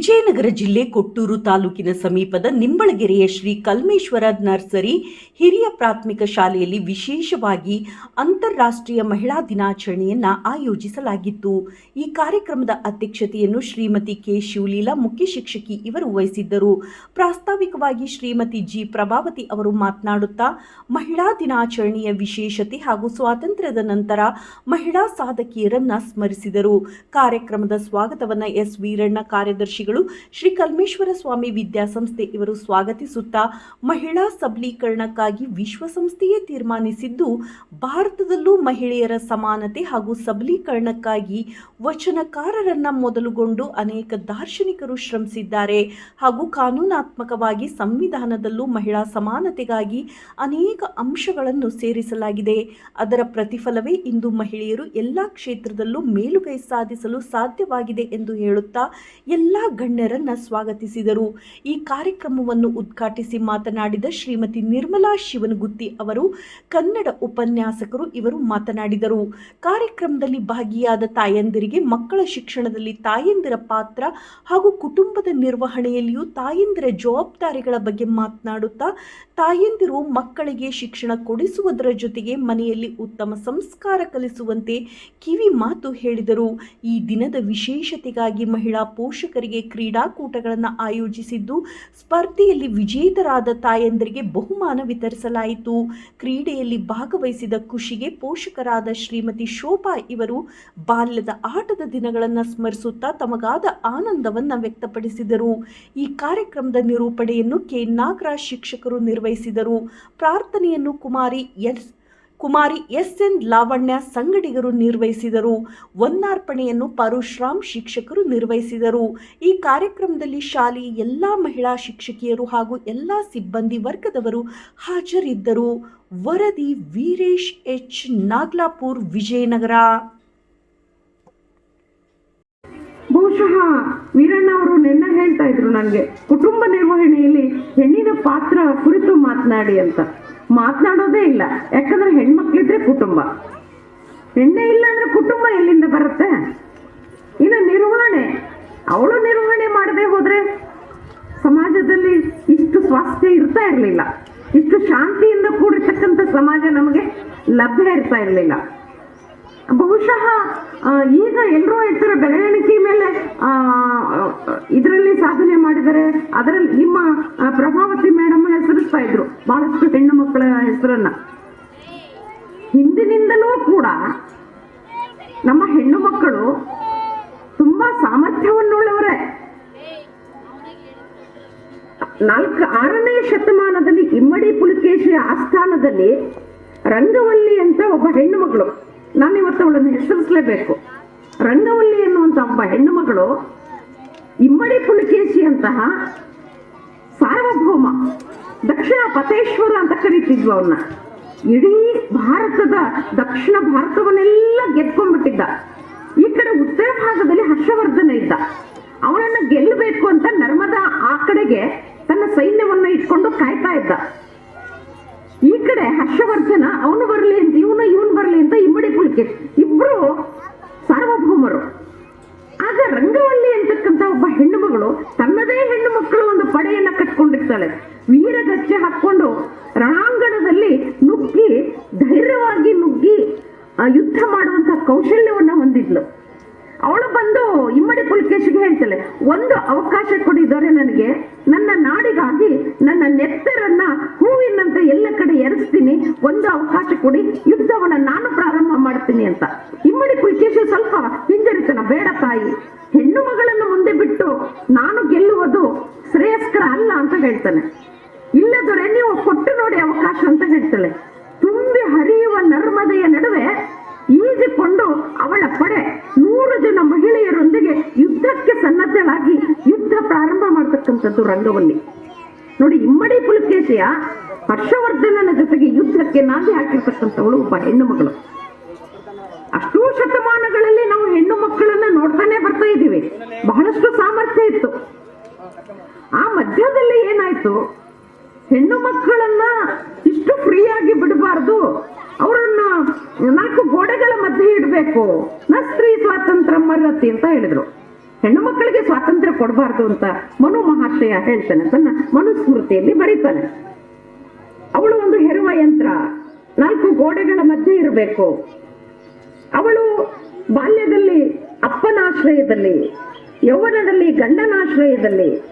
ವಿಜಯನಗರ ಜಿಲ್ಲೆ ಕೊಟ್ಟೂರು ತಾಲೂಕಿನ ಸಮೀಪದ ನಿಂಬಳಗೆರೆಯ ಶ್ರೀ ಕಲ್ಮೇಶ್ವರ ನರ್ಸರಿ ಹಿರಿಯ ಪ್ರಾಥಮಿಕ ಶಾಲೆಯಲ್ಲಿ ವಿಶೇಷವಾಗಿ ಅಂತಾರಾಷ್ಟ್ರೀಯ ಮಹಿಳಾ ದಿನಾಚರಣೆಯನ್ನು ಆಯೋಜಿಸಲಾಗಿತ್ತು. ಈ ಕಾರ್ಯಕ್ರಮದ ಅಧ್ಯಕ್ಷತೆಯನ್ನು ಶ್ರೀಮತಿ ಕೆ. ಶಿವಲೀಲಾ ಮುಖ್ಯ ಶಿಕ್ಷಕಿ ಇವರು ವಹಿಸಿದ್ದರು. ಪ್ರಾಸ್ತಾವಿಕವಾಗಿ ಶ್ರೀಮತಿ ಜಿ. ಪ್ರಭಾವತಿ ಅವರು ಮಾತನಾಡುತ್ತಾ, ಮಹಿಳಾ ದಿನಾಚರಣೆಯ ವಿಶೇಷತೆ ಹಾಗೂ ಸ್ವಾತಂತ್ರ್ಯದ ನಂತರ ಮಹಿಳಾ ಸಾಧಕಿಯರನ್ನು ಸ್ಮರಿಸಿದರು. ಕಾರ್ಯಕ್ರಮದ ಸ್ವಾಗತವನ್ನು ಎಸ್. ವೀರಣ್ಣ ಕಾರ್ಯದರ್ಶಿಗಳು ಶ್ರೀ ಕಲ್ಮೇಶ್ವರ ಸ್ವಾಮಿ ವಿದ್ಯಾಸಂಸ್ಥೆ ಇವರು ಸ್ವಾಗತಿಸುತ್ತಾ ಮಹಿಳಾ ಸಬಲೀಕರಣಕ್ಕಾಗಿ ವಿಶ್ವಸಂಸ್ಥೆಯೇ ತೀರ್ಮಾನಿಸಿದ್ದು, ಭಾರತದಲ್ಲೂ ಮಹಿಳೆಯರ ಸಮಾನತೆ ಹಾಗೂ ಸಬಲೀಕರಣಕ್ಕಾಗಿ ವಚನಕಾರರನ್ನ ಮೊದಲುಗೊಂಡು ಅನೇಕ ದಾರ್ಶನಿಕರು ಶ್ರಮಿಸಿದ್ದಾರೆ ಹಾಗೂ ಕಾನೂನಾತ್ಮಕವಾಗಿ ಸಂವಿಧಾನದಲ್ಲೂ ಮಹಿಳಾ ಸಮಾನತೆಗಾಗಿ ಅನೇಕ ಅಂಶಗಳನ್ನು ಸೇರಿಸಲಾಗಿದೆ. ಅದರ ಪ್ರತಿಫಲವೇ ಇಂದು ಮಹಿಳೆಯರು ಎಲ್ಲ ಕ್ಷೇತ್ರದಲ್ಲೂ ಮೇಲುಗೈ ಸಾಧಿಸಲು ಸಾಧ್ಯವಾಗಿದೆ ಎಂದು ಹೇಳುತ್ತಾ, ಎಲ್ಲ ಗಣ್ಯರನ್ನ ಸ್ವಾಗತಿಸಿದರು. ಈ ಕಾರ್ಯಕ್ರಮವನ್ನು ಉದ್ಘಾಟಿಸಿ ಮಾತನಾಡಿದ ಶ್ರೀಮತಿ ನಿರ್ಮಲಾ ಶಿವನಗುತ್ತಿ ಅವರು, ಕನ್ನಡ ಉಪನ್ಯಾಸಕರು ಇವರು ಮಾತನಾಡಿದರು. ಕಾರ್ಯಕ್ರಮದಲ್ಲಿ ಭಾಗಿಯಾದ ತಾಯಂದಿರಿಗೆ ಮಕ್ಕಳ ಶಿಕ್ಷಣದಲ್ಲಿ ತಾಯಂದಿರ ಪಾತ್ರ ಹಾಗೂ ಕುಟುಂಬದ ನಿರ್ವಹಣೆಯಲ್ಲಿಯೂ ತಾಯಂದಿರ ಜವಾಬ್ದಾರಿಗಳ ಬಗ್ಗೆ ಮಾತನಾಡುತ್ತಾ, ತಾಯಂದಿರು ಮಕ್ಕಳಿಗೆ ಶಿಕ್ಷಣ ಕೊಡಿಸುವುದರ ಜೊತೆಗೆ ಮನೆಯಲ್ಲಿ ಉತ್ತಮ ಸಂಸ್ಕಾರ ಕಲಿಸುವಂತೆ ಕಿವಿ ಮಾತು ಹೇಳಿದರು. ಈ ದಿನದ ವಿಶೇಷತೆಗಾಗಿ ಮಹಿಳಾ ಪೋಷಕರಿಗೆ ಕ್ರೀಡಾಕೂಟಗಳನ್ನು ಆಯೋಜಿಸಿದ್ದು, ಸ್ಪರ್ಧೆಯಲ್ಲಿ ವಿಜೇತರಾದ ತಾಯಂದರಿಗೆ ಬಹುಮಾನ ವಿತರಿಸಲಾಯಿತು. ಕ್ರೀಡೆಯಲ್ಲಿ ಭಾಗವಹಿಸಿದ ಖುಷಿಗೆ ಪೋಷಕರಾದ ಶ್ರೀಮತಿ ಶೋಭಾ ಇವರು ಬಾಲ್ಯದ ಆಟದ ದಿನಗಳನ್ನು ಸ್ಮರಿಸುತ್ತಾ ತಮಗಾದ ಆನಂದವನ್ನು ವ್ಯಕ್ತಪಡಿಸಿದರು. ಈ ಕಾರ್ಯಕ್ರಮದ ನಿರೂಪಣೆಯನ್ನು ಕೆ. ನಾಗರಾಜ್ ಶಿಕ್ಷಕರು ನಿರ್ವಹಿಸಿದರು. ಪ್ರಾರ್ಥನೆಯನ್ನು Kumari S. Kumari S N Lavanya ಸಂಗಡಿಗರು ನಿರ್ವಹಿಸಿದರು. ವನ್ನಾರ್ಪಣೆಯನ್ನು ಪರಶುರಾಮ್ ಶಿಕ್ಷಕರು ನಿರ್ವಹಿಸಿದರು. ಈ ಕಾರ್ಯಕ್ರಮದಲ್ಲಿ ಶಾಲೆಯ ಎಲ್ಲ ಮಹಿಳಾ ಶಿಕ್ಷಕಿಯರು ಹಾಗೂ ಎಲ್ಲ ಸಿಬ್ಬಂದಿ ವರ್ಗದವರು ಹಾಜರಿದ್ದರು. ವರದಿ ವೀರೇಶ್ ಎಚ್ ನಾಗ್ಲಾಪುರ್ ವಿಜಯನಗರ. ಬಹುಶಃ ವೀರಣ್ಣ ಅವರು ನಿನ್ನೆ ಹೇಳ್ತಾ ಇದ್ರು ನನಗೆ ಕುಟುಂಬ ನಿರ್ವಹಣೆಯಲ್ಲಿ ಹೆಣ್ಣಿನ ಪಾತ್ರ ಕುರಿತು ಮಾತನಾಡಿ ಅಂತ. ಮಾತನಾಡೋದೇ ಇಲ್ಲ. ಯಾಕಂದ್ರೆ ಹೆಣ್ಮಕ್ಳಿದ್ರೆ ಕುಟುಂಬ. ಹೆಣ್ಣೆ ಇಲ್ಲ ಅಂದ್ರೆ ಕುಟುಂಬ ಎಲ್ಲಿಂದ ಬರುತ್ತೆ? ಇನ್ನು ನಿರ್ವಹಣೆ. ಅವಳು ನಿರ್ವಹಣೆ ಮಾಡದೆ ಹೋದ್ರೆ ಸಮಾಜದಲ್ಲಿ ಇಷ್ಟು ಸ್ವಾಸ್ಥ್ಯ ಇರ್ತಾ ಇರಲಿಲ್ಲ. ಇಷ್ಟು ಶಾಂತಿಯಿಂದ ಕೂಡಿರ್ತಕ್ಕಂಥ ಸಮಾಜ ನಮಗೆ ಲಭ್ಯ ಇರ್ತಾ ಇರಲಿಲ್ಲ. ಬಹುಶಃ ಈಗ ಎಲ್ಲರೂ ಹೇಳ್ತಾರೆ ಬೆಳವಣಿಗೆ ಮೇಲೆ ಇದರಲ್ಲಿ ಸಾಧನೆ ಮಾಡಿದರೆ, ಅದರಲ್ಲಿ ನಿಮ್ಮ ಪ್ರಭಾವತಿ ಮೇಡಮ್ ಹೆಸರಿಸ್ತಾ ಇದ್ರು, ಬಹಳಷ್ಟು ಹೆಣ್ಣು ಮಕ್ಕಳ ಹೆಸರನ್ನ. ಹಿಂದಿನಿಂದಲೂ ಕೂಡ ನಮ್ಮ ಹೆಣ್ಣು ಮಕ್ಕಳು ತುಂಬಾ ಸಾಮರ್ಥ್ಯವನ್ನುಳ್ಳವರೇ. ನಾಲ್ಕು, ಆರನೇ ಶತಮಾನದಲ್ಲಿ ಇಮ್ಮಡಿ ಪುಲಿಕೇಶಿಯ ಆಸ್ಥಾನದಲ್ಲಿ ರಂಗವಲ್ಲಿ ಅಂತ ಒಬ್ಬ ಹೆಣ್ಣು ಮಗಳು ನಾನು ಇವತ್ತು ಅವಳನ್ನು ಹೆಸರಿಸಲೇಬೇಕು. ರಂಗವಲ್ಲಿ ಎನ್ನುವಂಥ ಒಬ್ಬ ಹೆಣ್ಣು ಮಗಳು ಇಮ್ಮಡಿ ಪುಲಕೇಶಿ ಅಂತಹ ಸಾರ್ವಭೌಮ, ದಕ್ಷಿಣ ಪತೇಶ್ವರ ಅಂತ ಕರೀತಿದ್ವು ಅವನ್ನ ಇಡೀ ಭಾರತದ ದಕ್ಷಿಣ ಭಾರತವನ್ನೆಲ್ಲ ಗೆದ್ಕೊಂಡ್ಬಿಟ್ಟಿದ್ದ. ಈ ಕಡೆ ಉತ್ತರ ಭಾಗದಲ್ಲಿ ಹರ್ಷವರ್ಧನ ಇದ್ದ. ಅವನನ್ನು ಗೆಲ್ಲಬೇಕು ಅಂತ ನರ್ಮದಾ ಆ ಕಡೆಗೆ ತನ್ನ ಸೈನ್ಯವನ್ನ ಇಟ್ಕೊಂಡು ಕಾಯ್ತಾ ಇದ್ದ. ಈ ಕಡೆ ಹರ್ಷವರ್ಧನ, ಅವನು ಬರಲಿ ಅಂತ, ಇವನು ಇವನು ಬರಲಿ ಅಂತ ಇಮ್ಮಡಿ ಪುಲ್ಕೆ ಇಬ್ರು ಸಾರ್ವಭೌಮರು. ಆಗ ರಂಗವಲ್ಲಿ ಅಂತಕ್ಕಂಥ ಒಬ್ಬ ಹೆಣ್ಣು ಮಗಳು, ತನ್ನದೇ ಹೆಣ್ಣು ಮಕ್ಕಳು ಒಂದು ಪಡೆಯನ್ನ ಕಟ್ಕೊಂಡಿರ್ತಾಳೆ. ವೀರಗಚ್ಚೆ ಹಾಕೊಂಡು ರಣಾಂಗಣದಲ್ಲಿ ನುಗ್ಗಿ, ಧೈರ್ಯವಾಗಿ ನುಗ್ಗಿ ಯುದ್ಧ ಮಾಡುವಂತ ಕೌಶಲ್ಯವನ್ನ ಹೊಂದಿದ್ಲು. ಅವಳು ಬಂದು ಇಮ್ಮಡಿ ಪುಲಿಕೇಶಿಗೆ ಹೇಳ್ತಾಳೆ, ಒಂದು ಅವಕಾಶ ಕೊಡಿದರೆ ನನಗೆ, ನನ್ನ ನಾಡಿಗಾಗಿ ನನ್ನ ನೆತ್ತರನ್ನ ಹೂವಿನಂತೆ ಎಲ್ಲ ಕಡೆ ಎರೆಸ್ತೀನಿ ಒಂದು ಅವಕಾಶ ಕೊಡಿ ಯುದ್ಧವನ್ನು ನಾನು ಪ್ರಾರಂಭ ಮಾಡ್ತೀನಿ ಅಂತ. ಇಮ್ಮಡಿ ಪುಲಿಕೇಶಿ ಸ್ವಲ್ಪ ಹಿಂಜರಿತನ, ಬೇಡ ತಾಯಿ. ಹೆಣ್ಣು ಮಗಳನ್ನು ಮುಂದೆ ಬಿಟ್ಟು ನಾನು ಗೆಲ್ಲುವುದು ಶ್ರೇಯಸ್ಕರ ಅಲ್ಲ ಅಂತ ಹೇಳ್ತಾನೆ. ಇಲ್ಲ ದೊರೆ ನೀವು ಕೊಟ್ಟು ನೋಡಿ ಅವಕಾಶ ಅಂತ ಹೇಳ್ತಾಳೆ. ತುಂಬಿ ಹರಿಯುವ ನರ್ಮದೆಯ ನಡುವೆ ಈಜಿಕೊಂಡು ಅವಳ ಪಡೆ ನೂರು ಜನ ಮಹಿಳೆಯರೊಂದಿಗೆ ಯುದ್ಧಕ್ಕೆ ಸನ್ನದ್ಧಳಾಗಿ ಯುದ್ಧ ಪ್ರಾರಂಭ ಮಾಡ್ತಕ್ಕಂಥದ್ದು ರಂಗವಲ್ಲಿ. ನೋಡಿ, ಇಮ್ಮಡಿ ಪುಲಕೇಶಿಯ ಹರ್ಷವರ್ಧನನ ಜೊತೆಗೆ ಯುದ್ಧಕ್ಕೆ ನಾಂದಿ ಹಾಕಿರ್ತಕ್ಕಂಥವಳು ಒಬ್ಬ ಹೆಣ್ಣು ಮಗಳು. ಅಷ್ಟೂ ಶತಮಾನಗಳಲ್ಲಿ ನಾವು ಹೆಣ್ಣು ಮಕ್ಕಳನ್ನ ನೋಡ್ತಾನೆ ಬರ್ತಾ ಇದ್ದೀವಿ. ಬಹಳಷ್ಟು ಸಾಮರ್ಥ್ಯ ಇತ್ತು. ಆ ಮಧ್ಯದಲ್ಲಿ ಏನಾಯ್ತು? ಹೆಣ್ಣು ಮಕ್ಕಳನ್ನ ಇಷ್ಟು ಫ್ರೀಯಾಗಿ ಬಿಡಬಾರ್ದು. ಅವರನ್ನ ನಾಲ್ಕು ಗೋಡೆಗಳ ಮಧ್ಯೆ ಇಡಬೇಕು. ನ ಸ್ತ್ರೀ ಸ್ವಾತಂತ್ರ್ಯ ಮರತಿ ಅಂತ ಹೇಳಿದ್ರು. ಹೆಣ್ಣು ಮಕ್ಕಳಿಗೆ ಸ್ವಾತಂತ್ರ್ಯ ಕೊಡಬಾರ್ದು ಅಂತ ಮನು ಮಹಾಶಯ ಹೇಳ್ತಾನೆ. ತನ್ನ ಮನುಸ್ಮೃತಿಯಲ್ಲಿ ಬರೀತಾನೆ. ಅವಳು ಒಂದು ಹೆರುವ ಯಂತ್ರ. ನಾಲ್ಕು ಗೋಡೆಗಳ ಮಧ್ಯೆ ಇರಬೇಕು. ಅವಳು ಬಾಲ್ಯದಲ್ಲಿ ಅಪ್ಪನ ಆಶ್ರಯದಲ್ಲಿ ಯೌವನದಲ್ಲಿ ಗಂಡನ ಆಶ್ರಯದಲ್ಲಿ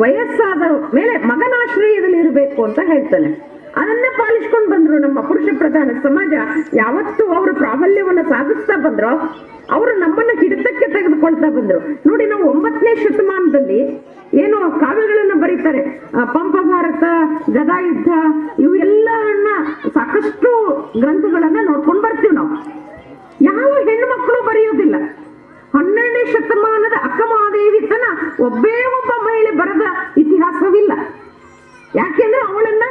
ವಯಸ್ಸಾದ ಮೇಲೆ ಮಗನ ಆಶ್ರಯದಲ್ಲಿ ಇರಬೇಕು ಅಂತ ಹೇಳ್ತಾನೆ. ಅದನ್ನೇ ಪಾಲಿಸ್ಕೊಂಡು ಬಂದ್ರು ನಮ್ಮ ಪುರುಷ ಪ್ರಧಾನ ಸಮಾಜ. ಯಾವತ್ತು ಅವರು ಪ್ರಾಬಲ್ಯವನ್ನು ಸಾಧಿಸ್ತಾ ಬಂದ್ರು, ಅವರು ನಮ್ಮನ್ನ ಹಿಡಿತಕ್ಕೆ ತೆಗೆದುಕೊಳ್ತಾ ಬಂದ್ರು. ನೋಡಿ ನಾವು ಒಂಬತ್ತನೇ ಶತಮಾನದಲ್ಲಿ ಏನು ಕಾವ್ಯಗಳನ್ನ ಬರೀತಾರೆ ಆ, ಪಂಪ ಭಾರತ ಗದಾಯುದ್ಧ ಇವೆಲ್ಲವನ್ನ ಸಾಕಷ್ಟು ಗ್ರಂಥಗಳನ್ನ ನೋಡ್ಕೊಂಡು ಬರ್ತೀವಿ ನಾವು. ಯಾವ ಹೆಣ್ಣು ಮಕ್ಕಳು ಬರೆಯೋದಿಲ್ಲ. ಹನ್ನೆರಡನೇ ಶತಮಾನದ ಅಕ್ಕಮಹಾದೇವಿ ತನ ಒಬ್ಬೇ ಒಬ್ಬ ಮಹಿಳೆ ಬರೆದ ಇತಿಹಾಸವಿಲ್ಲ. ಯಾಕೆಂದ್ರೆ ಅವಳನ್ನ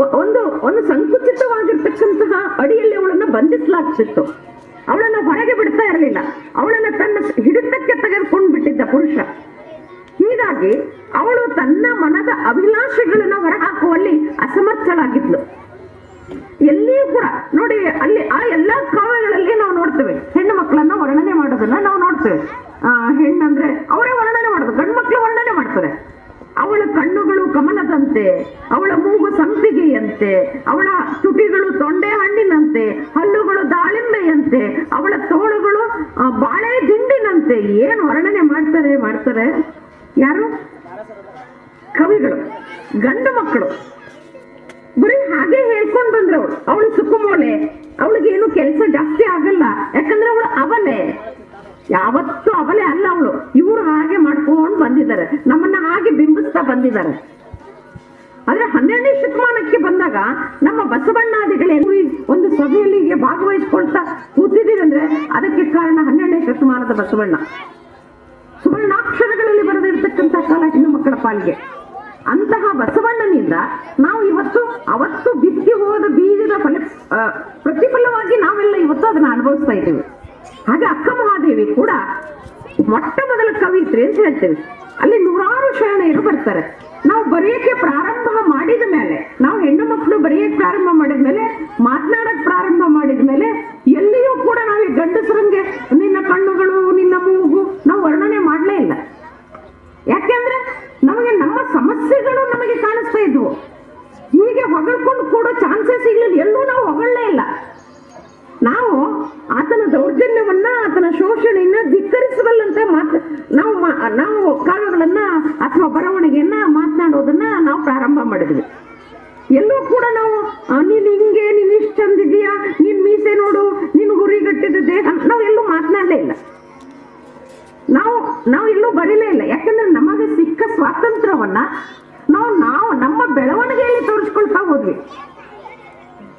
ಒಂದು ಒಂದು ಸಂಕುಚಿತವಾಗಿರ್ತಕ್ಕಂತಹ ಅಡಿಯಲ್ಲಿ ಅವಳನ್ನ ಬಂಧಿಸಲಾಗ್ತಿತ್ತು. ಅವಳನ್ನ ಹೊರಗೆ ಬಿಡ್ತಾ ಇರಲಿಲ್ಲ. ಅವಳನ್ನ ತನ್ನ ಹಿಡಿತಕ್ಕೆ ತೆಗೆದುಕೊಂಡು ಬಿಟ್ಟಿದ್ದ ಪುರುಷ. ಹೀಗಾಗಿ ಅವಳು ತನ್ನ ಮನದ ಅಭಿಲಾಷೆಗಳನ್ನ ಹೊರಹಾಕುವಲ್ಲಿ ಅಸಮರ್ಥಳಾಗಿದ್ಲು. ಎಲ್ಲಿಯೂ ಕೂಡ, ನೋಡಿ, ಅಲ್ಲಿ ಆ ಎಲ್ಲಾ ಕಾವ್ಯಗಳಲ್ಲಿ ನಾವು ನೋಡ್ತೇವೆ. ಹೆಣ್ಣು ಮಕ್ಕಳನ್ನ ವರ್ಣನೆ ಮಾಡೋದನ್ನ ನಾವು ನೋಡ್ತೇವೆ. ಆ, ಹೆಣ್ಣಂದ್ರೆ ಅವರೇ ವರ್ಣನೆ ಮಾಡೋದು, ಗಂಡು ಮಕ್ಕಳು ವರ್ಣನೆ ಮಾಡ್ತಾರೆ. ಅವಳ ಕಣ್ಣುಗಳು ಕಮಲದಂತೆ, ಅವಳ ಮೂಗು ಸಂಪಿಗೆಯಂತೆ, ಅವಳ ತುಟಿಗಳು ತೊಂಡೆ ಹಣ್ಣಿನಂತೆ, ಹಲ್ಲುಗಳು ದಾಳಿಂಬೆಯಂತೆ, ಅವಳ ತೋಳುಗಳು ಬಾಳೆ ದಿಂಡಿನಂತೆ, ಏನು ವರ್ಣನೆ ಮಾಡ್ತಾರೆ ಮಾಡ್ತಾರೆ. ಯಾರು? ಕವಿಗಳು, ಗಂಡು ಮಕ್ಕಳು. ಬರೀ ಹಾಗೆ ಹೇಳ್ಕೊಂಡ್ ಬಂದ್ರು ಅವಳು. ಅವಳು ಸುಕುಮೋಳೆ ಅವಳಿಗೇನು ಕೆಲಸ ಜಾಸ್ತಿ ಆಗಲ್ಲ. ಯಾಕಂದ್ರೆ ಅವಳು ಅವಲೆ ಯಾವತ್ತೂ ಅವಲೆ ಅಲ್ಲ ಅವಳು. ಇವರು ಹಾಗೆ ಮಾಡ್ಕೊಂಡು ಬಂದಿದ್ದಾರೆ. ನಮ್ಮನ್ನ ಹಾಗೆ ಬಿಂಬಿಸ್ತಾ ಬಂದಿದ್ದಾರೆ. ಆದ್ರೆ ಹನ್ನೆರಡನೇ ಶತಮಾನಕ್ಕೆ ಬಂದಾಗ ನಮ್ಮ ಬಸವಣ್ಣಾದಿಗಳೇ ಒಂದು ಸಭೆಯಲ್ಲಿ ಭಾಗವಹಿಸ್ಕೊಳ್ತಾ ಕೂತಿದ್ದೀವಿ ಅಂದ್ರೆ ಅದಕ್ಕೆ ಕಾರಣ ಹನ್ನೆರಡನೇ ಶತಮಾನದ ಬಸವಣ್ಣ. ಸುವರ್ಣಾಕ್ಷರಗಳಲ್ಲಿ ಬರೆದಿರ್ತಕ್ಕಂಥ ಕಾಲ ಹೆಣ್ಣು ಮಕ್ಕಳ ಪಾಲಿಗೆ. ಅಂತಹ ಬಸವಣ್ಣನಿಂದ ನಾವು ಇವತ್ತು, ಅವತ್ತು ಬಿತ್ತಿ ಹೋದ ಬೀಜದ ಫಲ ಪ್ರತಿಫಲವಾಗಿ ನಾವೆಲ್ಲ ಇವತ್ತು ಅದನ್ನ ಅನುಭವಿಸ್ತಾ ಇದ್ದೇವೆ. ಹಾಗೆ ಅಕ್ಕ ಮಹಾದೇವಿ ಕೂಡ ಮೊಟ್ಟ ಮೊದಲ ಕವಿತ್ರಿ ಅಂತ ಹೇಳ್ತೇವೆ. ಅಲ್ಲಿ ನೂರಾರು ಶರಣೆಯರು ಬರ್ತಾರೆ. ನಾವು ಬರೆಯಕ್ಕೆ ಪ್ರಾರಂಭ ಮಾಡಿದ ಮೇಲೆ, ನಾವು ಹೆಣ್ಣು ಮಕ್ಕಳು ಬರೆಯಕ್ಕೆ ಪ್ರಾರಂಭ ಮಾಡಿದ ಮೇಲೆ ಮಾತನಾಡಕ್ ಪ್ರಾರಂಭ ಮಾಡಿದ ಮೇಲೆ, ಎಲ್ಲಿಯೂ ಕೂಡ ನಾವು ಗಂಡಸರಂಗೆ, ನಿನ್ನ ಕಣ್ಣುಗಳು, ನಿನ್ನ ಮೂಗು, ನಾವು ವರ್ಣನೆ ಮಾಡಲೇ ಇಲ್ಲ ಯಾಕೆಂದ್ರೆ ನಮಗೆ ನಮ್ಮ ಸಮಸ್ಯೆಗಳು ನಮಗೆ ಕಾಣಿಸ್ತಾ ಇದ್ವು ಹೀಗೆ ಹೊಗಳ್ಕೊಂಡು ಕೂಡೋ ಸಿಗ್ಲಿಲ್ಲ ಎಲ್ಲೂ ನಾವು ಹೊಗಳೇ ಇಲ್ಲ. ನಾವು ಆತನ ದೌರ್ಜನ್ಯವನ್ನ, ಆತನ ಶೋಷಣೆಯನ್ನ ಧಿಕ್ಕರಿಸಬಲ್ಲಂತ ಮಾತು ನಾವು ನಾವು ಕಾವ್ಯಗಳನ್ನ ಅಥವಾ ಬರವಣಿಗೆಯನ್ನ ಮಾತನಾಡೋದನ್ನ ನಾವು ಪ್ರಾರಂಭ ಮಾಡಿದ್ವಿ. ಎಲ್ಲೂ ಕೂಡ ನಾವು ನೀನ್ ಹಿಂಗೆ ನೀನ್ ಇಷ್ಟು ಚಂದಿದೀಯಾ ನೀನ್ ಮೀಸೆ ನೋಡು, ನಿನ್ ಗುರಿ ಗಟ್ಟಿದ ದೇಹ. ನಾವು ಎಲ್ಲೂ ಮಾತನಾಡಲೇ ಇಲ್ಲ. ನಾವು ನಾವು ಎಲ್ಲೂ ಬರೀಲೇ ಇಲ್ಲ. ಯಾಕಂದ್ರೆ ನಮಗೆ ಸಿಕ್ಕ ಸ್ವಾತಂತ್ರ್ಯವನ್ನ ನಾವು ನಾವು ನಮ್ಮ ಬೆಳವಣಿಗೆಯಲ್ಲಿ ತೋರಿಸ್ಕೊಳ್ತಾ ಹೋದ್ವಿ.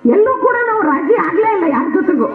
ಎಲ್ಲೂ ಕೂಡ ನಾವು ರಾಜಿ ಆಗ್ಲೇ ಇಲ್ಲ ಯಾರ ಜೊತೆಗೂ.